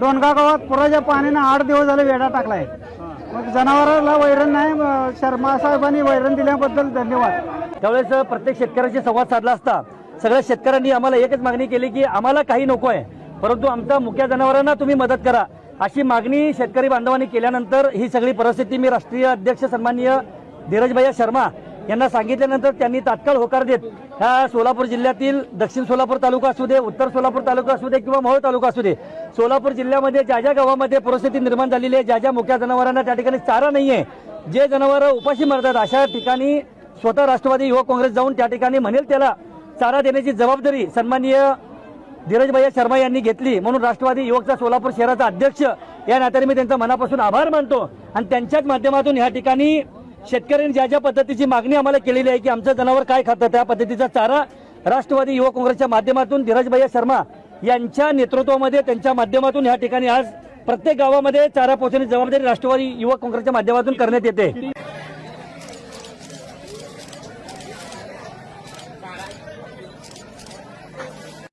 डोनगा गावात पुराच्या पाण्यानं आठ दिवस झाले वेढा टाकलाय. मग जनावराला वैरण नाही शर्मा साहेबांनी वैरण दिल्याबद्दल धन्यवाद. त्यावेळेस प्रत्येक शेतकऱ्याशी संवाद साधला असता. सगळ्या शेतकऱ्यांनी आम्हाला एकच मागणी केली की आम्हाला काही नको आहे परंतु आमच्या मुख्या जनावरांना तुम्ही मदत करा. अशी मागणी शेतकरी बांधवांनी केल्यानंतर ही सगळी परिस्थिती मी राष्ट्रीय अध्यक्ष सन्माननीय धीरजभैया शर्मा यांना सांगितल्यानंतर त्यांनी तात्काळ होकार देत ह्या सोलापूर जिल्ह्यातील दक्षिण सोलापूर तालुका असू दे उत्तर सोलापूर तालुका असू दे किंवा मोहोळ तालुका असू दे सोलापूर जिल्ह्यामध्ये ज्या ज्या गावामध्ये परिस्थिती निर्माण झालेली आहे ज्या ज्या मोठ्या जनावरांना त्या ठिकाणी चारा नाही आहे जे जनावरं उपाशी मरतात अशा ठिकाणी स्वतः राष्ट्रवादी युवक काँग्रेस जाऊन त्या ठिकाणी म्हणेल त्याला चारा देण्याची जबाबदारी सन्माननीय धीरजभाई शर्मा यांनी घेतली. म्हणून राष्ट्रवादी युवकचा सोलापूर शहराचा अध्यक्ष या नात्याने मी त्यांचा मनापासून आभार मानतो आणि त्यांच्याच माध्यमातून या ठिकाणी शेतकऱ्यांनी ज्या ज्या पद्धतीची मागणी आम्हाला केलेली आहे की आमचं जनावर काय खातं त्या पद्धतीचा चारा राष्ट्रवादी युवक काँग्रेसच्या माध्यमातून धीरजभाई शर्मा यांच्या नेतृत्वामध्ये त्यांच्या माध्यमातून या ठिकाणी आज प्रत्येक गावामध्ये चारा पोहोचण्याची जबाबदारी राष्ट्रवादी युवक काँग्रेसच्या माध्यमातून करण्यात येते.